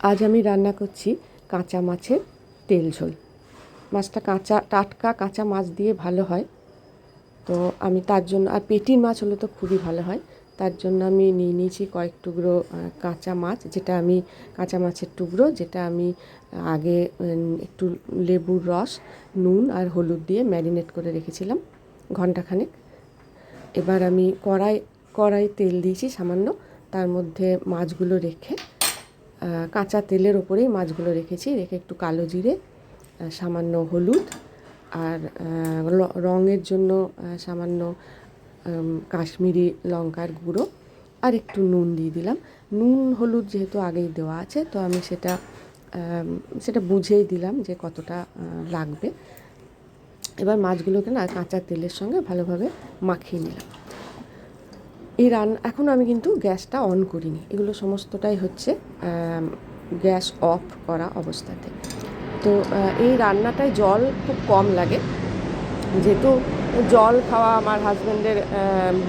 আজ আমি রান্না করছি কাঁচা মাছের তেল ঝোল। মাছটা কাঁচা, টাটকা কাঁচা মাছ দিয়ে ভালো হয়। তো আমি তার জন্য, আর পেটির মাছ হলে তো খুবই ভালো হয়। তার জন্য আমি নিয়ে নিয়েছি কয়েক টুকরো কাঁচা মাছ, যেটা আমি, কাঁচা মাছের টুকরো, যেটা আমি আগে একটু লেবুর রস, নুন আর হলুদ দিয়ে ম্যারিনেট করে রেখেছিলাম ঘন্টাখানেক এবার আমি কড়াই কড়াই তেল দিয়েছি সামান্য। তার মধ্যে মাছগুলো রেখে কাঁচা তেলের ওপরেই মাছগুলো রেখেছি। রেখে একটু কালো জিরে সামান্য হলুদ আর রঙের জন্য সামান্য কাশ্মীরি লঙ্কার গুঁড়ো আর একটু নুন দিয়ে দিলাম। নুন, হলুদ যেহেতু আগেই দেওয়া আছে, তো আমি সেটা সেটা বুঝেই দিলাম যে কতটা লাগবে। এবার মাছগুলোকে না কাঁচা তেলের সঙ্গে ভালোভাবে মাখিয়ে নিলাম। এই রান, এখন আমি কিন্তু গ্যাসটা অন করিনি। এগুলো সমস্তটাই হচ্ছে গ্যাস অফ করা অবস্থাতে। তো এই রান্নাটায় জল খুব কম লাগে। যেহেতু জল খাওয়া আমার হাজব্যান্ডের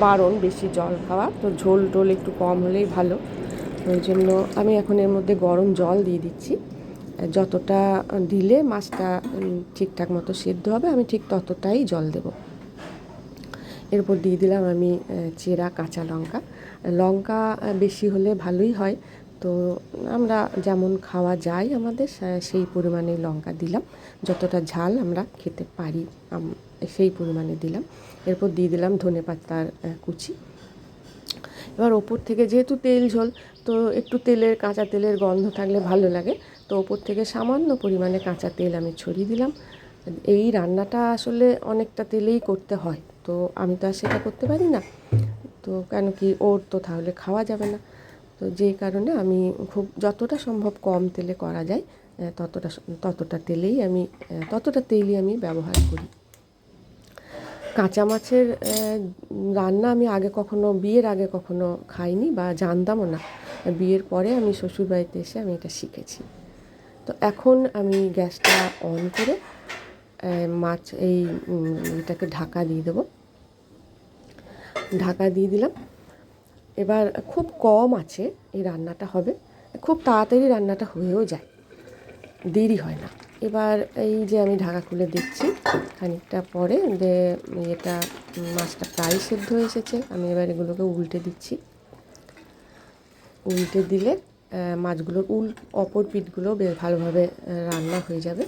বারণ বেশি জল খাওয়া, তো ঝোল টোল একটু কম হলেই ভালো। ওই জন্য আমি এখন এর মধ্যে গরম জল দিয়ে দিচ্ছি। যতটা দিলে মাছটা ঠিকঠাক মতো সেদ্ধ হবে, আমি ঠিক ততটাই জল দেবো। এরপর দিয়ে দিলাম আমি চেরা, কাঁচা লঙ্কা। লঙ্কা বেশি হলে ভালোই হয়। তো আমরা যেমন খাওয়া যায় আমাদের সেই পরিমাণে লঙ্কা দিলাম। যতটা ঝাল আমরা খেতে পারি সেই পরিমাণে দিলাম। এরপর দিয়ে দিলাম ধনে পাতার কুচি। এবার ওপর থেকে যেহেতু তেল ঝোল, তো একটু তেলের, কাঁচা তেলের গন্ধ থাকলে ভালো লাগে। তো ওপর থেকে সামান্য পরিমাণে কাঁচা তেল আমি ছড়িয়ে দিলাম। এই রান্নাটা আসলে অনেকটা তেলেই করতে হয়। তো আমি তো আর সেটা করতে পারি না। তো কেন কি ওর তো তাহলে খাওয়া যাবে না। তো যেই কারণে আমি খুব যতটা সম্ভব কম তেলে করা যায় ততটা ততটা তেলেই আমি ততটা তেলই আমি ব্যবহার করি। কাঁচা মাছের রান্না আমি আগে কখনো, বিয়ের আগে কখনো খাইনি বা জানতামও না। বিয়ের পরে আমি শ্বশুরবাড়িতে এসে আমি এটা শিখেছি। তো এখন আমি গ্যাসটা অন করে মাছ, এই এটাকে ঢাকা দিয়ে দেবো। ঢাকা দিয়ে দিলাম। এবার খুব কম আছে এই রান্নাটা হবে। খুব তাড়াতাড়ি রান্নাটা হয়েও যায়। দেরি হয় না। এবার এই যে আমি ঢাকা খুলে দিচ্ছি খানিকটা পরে যে এটা মাছটা প্রায় সেদ্ধ হয়ে এসেছে, আমি এবার এগুলোকে উল্টে দিচ্ছি। উল্টে দিলে মাছগুলোর উল, অপর পিঠগুলো বেশ ভালোভাবে রান্না হয়ে যাবে।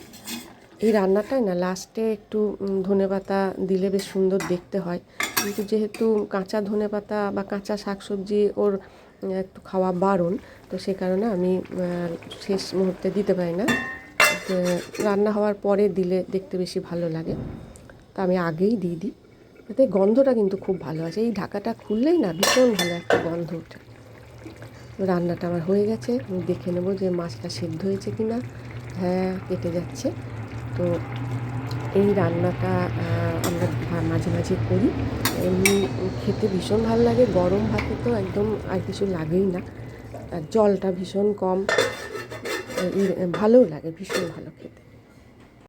এই রান্নাটাই না লাস্টে একটু ধনে পাতা দিলে বেশ সুন্দর দেখতে হয়। কিন্তু যেহেতু কাঁচা ধনে পাতা বা কাঁচা শাকসবজি ওর একটু খাওয়া বারণ, তো সে কারণে আমি শেষ মুহূর্তে দিতে পারি না। রান্না হওয়ার পরে দিলে দেখতে বেশি ভালো লাগে। তা আমি আগেই দিয়ে দিই। তাতে গন্ধটা কিন্তু খুব ভালো আছে এই ঢাকাটা খুললেই না ভীষণ ভালো একটা গন্ধ ওঠে। রান্নাটা আমার হয়ে গেছে। আমি দেখে নেব যে মাছটা সেদ্ধ হয়েছে কি না হ্যাঁ কেটে যাচ্ছে। তো এই রান্নাটা আমরা মাঝে মাঝে করি। এমনি খেতে ভীষণ ভালো লাগে, গরম ভাতে তো একদম আর কিছু লাগেই না। আর জলটা ভীষণ কম। ভালোও লাগে, ভীষণ ভালো খেতে।